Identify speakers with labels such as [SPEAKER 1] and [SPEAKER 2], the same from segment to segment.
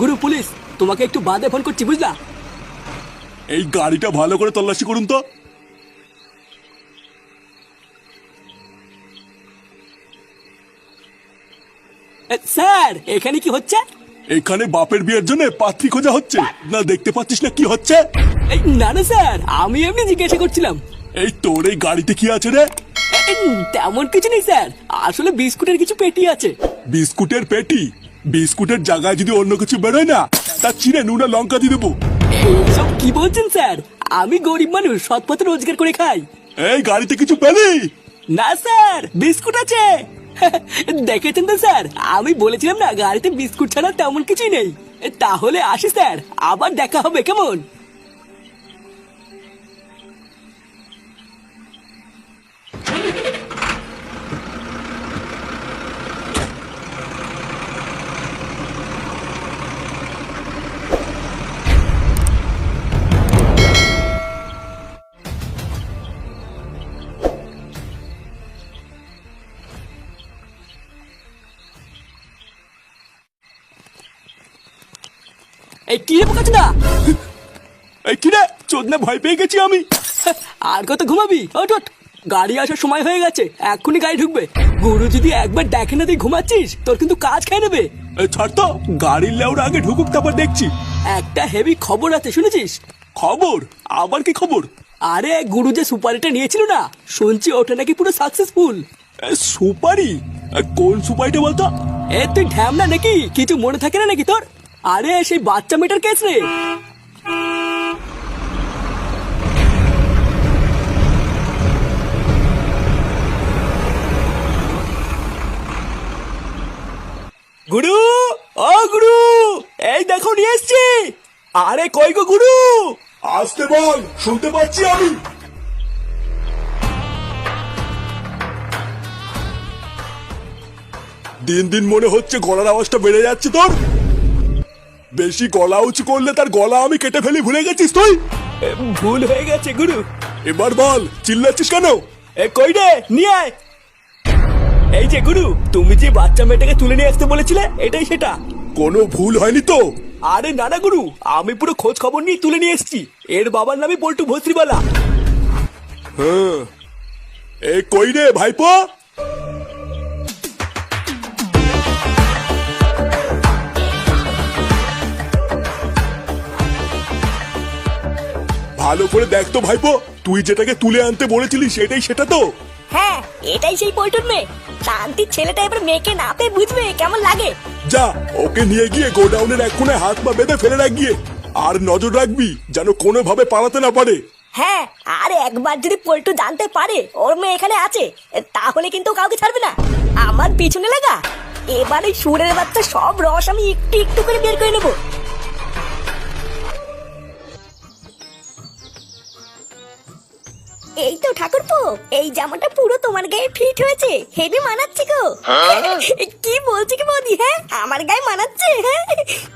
[SPEAKER 1] গুরু police তোমাকে একটু বাদে ফোন করছি বুঝলা?
[SPEAKER 2] এই গাড়িটা ভালো করে তল্লাশি করুন তো।
[SPEAKER 1] স্যার এখানে কি হচ্ছে?
[SPEAKER 2] এখানে বাপের বিয়ের জন্য পাত্রী খোঁজা হচ্ছে। না দেখতে পাচ্ছিস না কি হচ্ছে?
[SPEAKER 1] এই, না না স্যার আমি এমনি জিজ্ঞাসা করছিলাম।
[SPEAKER 2] এই তোর এই গাড়িতে কি আছে রে?
[SPEAKER 1] তেমন কিছু নেই স্যার। আসলে বিস্কুটের কিছু পেটি আছে।
[SPEAKER 2] বিস্কুটের পেটি? বিস্কুটের জায়গায় যদি অন্য কিছু বেরোয় না তা চিনে নুনা লঙ্কা দিয়ে দেবো।
[SPEAKER 1] এইসব কি বলছেন স্যার? আমি গরিব মানুষ সৎ পথে রোজগার করে খাই।
[SPEAKER 2] এই গাড়িতে কিছু পেলি?
[SPEAKER 1] না স্যার বিস্কুট আছে। দেখেছেন তো স্যার? আমি বলেছিলাম না গাড়িতে বিস্কুট ছাড়া তেমন কিছুই নেই। তাহলে আসি স্যার। আবার দেখা হবে কেমন? এই কি রে বোকাচোদা?
[SPEAKER 2] এই কি রে? চোদনা ভয় পেয়ে গেছি আমি।
[SPEAKER 1] আর কত ঘুমাবি? ওঠ ওঠ। গাড়ি আসার সময় হয়ে গেছে এক্ষুনি গাড়ি ঢুকবে। গুরু যদি একবার দেখে না তুই ঘুমাচ্ছিস তোর কিন্তু কাজ খেয়ে নেবে।
[SPEAKER 2] ছাড় তো গাড়ির লেউর আগে ঢুকুক তারপর দেখছি।
[SPEAKER 1] একটা হেভি খবর আছে শুনেছিস?
[SPEAKER 2] খবর? আবার কি খবর?
[SPEAKER 1] আরে গুরু যে সুপারিটা নিয়েছিল না শুনছি ওটা নাকি পুরো সাকসেসফুল
[SPEAKER 2] সুপারি? কোন সুপারিটা বলতো?
[SPEAKER 1] এ তুই ঢ্যামনা নাকি? কিছু মনে থাকে না নাকি তোর? আরে, সেই বাচ্চা মেয়েটার কেস রে। গুরু, ও গুরু, এই দেখো নিয়ে এসছি। আরে, কই গো গুরু?
[SPEAKER 2] আসতে বল, শুনতে পাচ্ছি আমি। দিন দিন মনে হচ্ছে গলার আওয়াজটা বেড়ে যাচ্ছে তোর। বেশি গলা উঁচু করলে তার গলা আমি কেটে ফেলি ভুলে গেছিস তুই?
[SPEAKER 1] ভুল হয়ে গেছে গুরু।
[SPEAKER 2] এবার বল চিল্লাচ্ছিস কেন?
[SPEAKER 1] এ কই রে? নিয়ে আয়। এই যে গুরু তুমি যে বাচ্চা মেয়েটাকে তুলে নিয়ে আসতে বলেছিলে এটাই সেটা।
[SPEAKER 2] কোনো ভুল হয়নি তো?
[SPEAKER 1] আরে না না গুরু আমি পুরো খোঁজ খবর নিয়ে তুলে নিয়ে এসেছি। এর বাবার নামই পল্টু ভস্ত্রীবালা
[SPEAKER 2] হ্যাঁ। এ কই রে ভাইপো? ভালো করে দেখ তো ভাইপো তুই যেটাকে তুলে আনতে বলেছিলি সেটাই সেটা তো।
[SPEAKER 3] হ্যাঁ এটাই সেই পল্টুর মেয়ে। শান্তির ছেলেটা এবার মেয়েকে না পেয়ে বুঝবে কেমন লাগে?
[SPEAKER 2] যা ওকে নিয়ে গিয়ে গোডাউনের এক কোণে হাত পা বেঁধে ফেলে রাখ গিয়ে আর নজর রাখবি যেন কোনোভাবে পালাতে না পারে।
[SPEAKER 3] হ্যাঁ আর একবার যদি পল্টু জানতে পারে ওর মেয়ে এখানে আছে তাহলে কিন্তু কাউকে ছাড়বে না। আমার পিছনে লাগা। এবারে সুরের বাচ্চা সব রস আমি একটু একটু করে বের করে নেব। এই তো ঠাকুরপো এই জামাটা পুরো তোমার গায়ে ফিট হয়েছে হেভি মানাচ্ছে গো। কি বলছি কি বৌদি হ্যাঁ? আমার গায়ে মানাচ্ছে হ্যাঁ?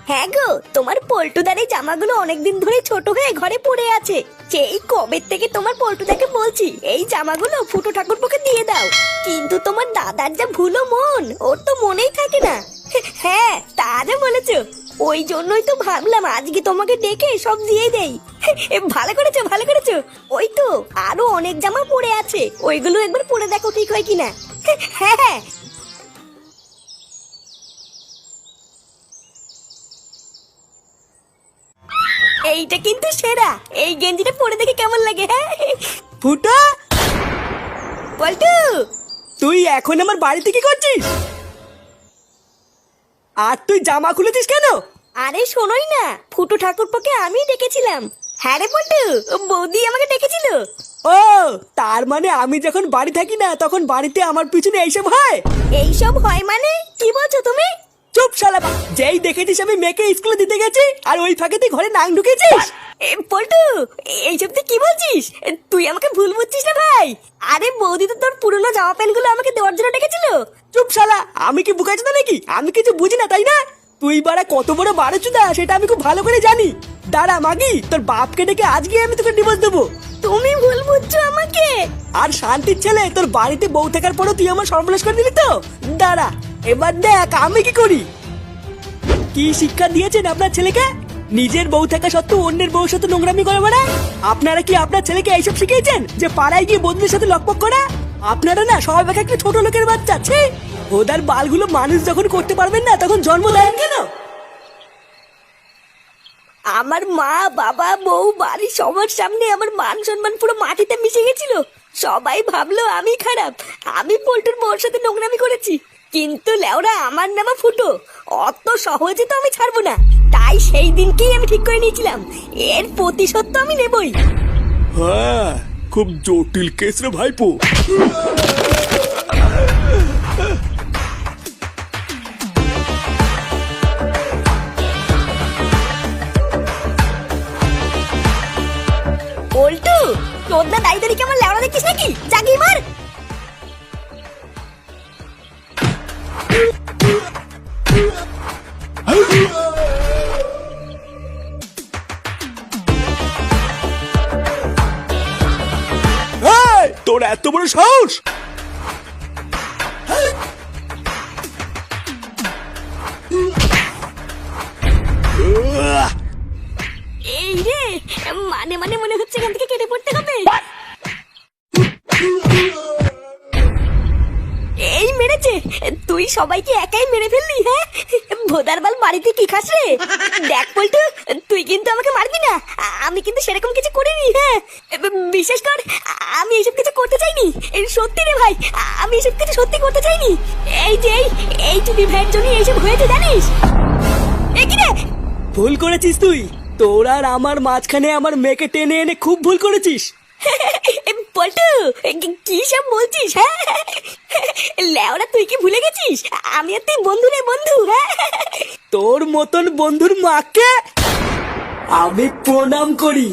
[SPEAKER 3] হ্যাঁ গো তোমার পল্টুদার এই জামাগুলো অনেকদিন ধরে ছোট হয়ে ঘরে পড়ে আছে। সেই কবে থেকে তোমার পল্টুদাকে বলছি এই জামাগুলো ফুটো ঠাকুরপোকে দিয়ে দাও। কিন্তু তোমার দাদার যা ভুলো মন ওর তো মনেই থাকে না। হ্যাঁ তা যা বলেছ। ওই জন্যই তো ভাবলাম আজকে তোমাকে ডেকে সব দিয়ে দেই। ভালো করেছ ভালো করেছ। ওই তো আরও অনেক জামা পড়ে আছে। ওইগুলো একবার পরে দেখো ঠিক হয় কিনা। হ্যাঁ হ্যাঁ। এইটা কিন্তু সেরা। এই গেঞ্জিটা পরে দেখে কেমন লাগে হ্যাঁ?
[SPEAKER 1] ফুটা!
[SPEAKER 3] পল্টু
[SPEAKER 1] তুই এখন আমার বাড়িতে কি করছিস? আর তুই জামা খুলেছিস কেন?
[SPEAKER 3] আরে শোনোই না ফুটু ঠাকুরপোকে আমি ডেকেছিলাম। হ্যাঁ রে পল্টু বৌদি আমাকে ডেকেছিল।
[SPEAKER 1] ও তার মানে আমি যখন বাড়ি থাকি না তখন বাড়িতে আমার পিছনে এইসব হয়?
[SPEAKER 3] এইসব হয় মানে? কি বলছো তুমি?
[SPEAKER 1] চুপ শালা যেই দেখেছিস আমি মেয়েকে স্কুলে দিতে গেছি আর ওই ফাঁকে তুই ঘরে নাং ঢুকেছিস?
[SPEAKER 3] পল্টু এইসব তুই কি বলছিস? তুই আমাকে ভুল বুঝছিস না ভাই? আরে বৌদি তো তোর পুরনো জামা প্যান্টগুলো আমাকে দেওয়ার জন্য ডেকেছিল।
[SPEAKER 1] চুপ শালা আমি কি বুকাচ্ছি না নাকি? আমি কিছু বুঝি না তাই না? তুই বাড়া কত বড় বারোচুদা সেটা আমি খুব ভালো করে জানি। দাঁড়া মাগি তোর বাপকে ডেকে আজকে আমি তোকে ডিভোর্স দেবো।
[SPEAKER 3] তুমি ভুল বুঝছ আমাকে।
[SPEAKER 1] আর শান্তির ছেলে তোর বাড়িতে বউ থাকার পরও তুই আমার সর্বনাশ করে দিলি তো? দাঁড়া এবার দেখ আমি কি করি? কি শিক্ষা দিয়েছেন আপনার ছেলেকে? নিজের বউ থাকা সত্ত্বেও অন্যের বউর সাথে নোংরামি করে বেড়ায়? আপনারা কি আপনার ছেলেকে এইসব শিখিয়েছেন? যে পাড়ায় গিয়ে বন্ধুদের সাথে লকপক করা? আপনারা না সবাই এক একটা ছোট লোকের বাচ্চা আছে ওদের বালগুলো মানুষ যখন করতে পারবেন না, তখন জন্ম দেন কেন?
[SPEAKER 3] আমার মা, বাবা, বউ, বাড়ি, সবার সামনে আমার মান সম্মান পুরো মাটিতে মিশে গেছিল। সবাই ভাবলো আমি খারাপ। আমি পল্টুর বউর সাথে নোংরামি করেছি। কিন্তু লেওরা আমার নামা ফুটো। অত সহজে তো আমি ছাড়বো না। তাই সেই দিনকেই আমি ঠিক করে নিয়েছিলাম। এর প্রতিশোধ তো আমি নেবই।
[SPEAKER 2] হ্যাঁ খুব জটিল কেস রে ভাইপো।
[SPEAKER 3] পল্টু তোর না দায়ী দাঁড়িয়ে কেমন লেওড়া দেখিস নাকি? জাগি মার।
[SPEAKER 2] তোর এত বড় সাহস?
[SPEAKER 3] তুই সবাইকে একাই মেরে ফেললি হ্যাঁ? ভোদার বাল বাড়িতে কি খাস রে? দেখ পল্টু তুই কিন্তু আমাকে মারবি না। আমি কিন্তু সেরকম কিছু করিনি হ্যাঁ? বিশেষ কর আমি এইসব কিছু করতে চাইনি। সত্যি রে ভাই আমি এসব কিছু সত্যি করতে চাইনি। এই যে এই চুপি ভাইয়ের জন্য এইসব হয়েছে জানিস? এ কি রে?
[SPEAKER 1] ভুল করেছিস তুই। তোর আর আমার মাঝখানে আমার মেয়েকে টেনে এনে খুব ভুল করেছিস।
[SPEAKER 3] পল্টু এ, কি- কি সব বলছিস হ্যাঁ? কি ভুলে গেছিস? আমি তুই বন্ধু রে, বন্ধু।
[SPEAKER 1] তোর মতন বন্ধুর মাকে আমি প্রণাম করি।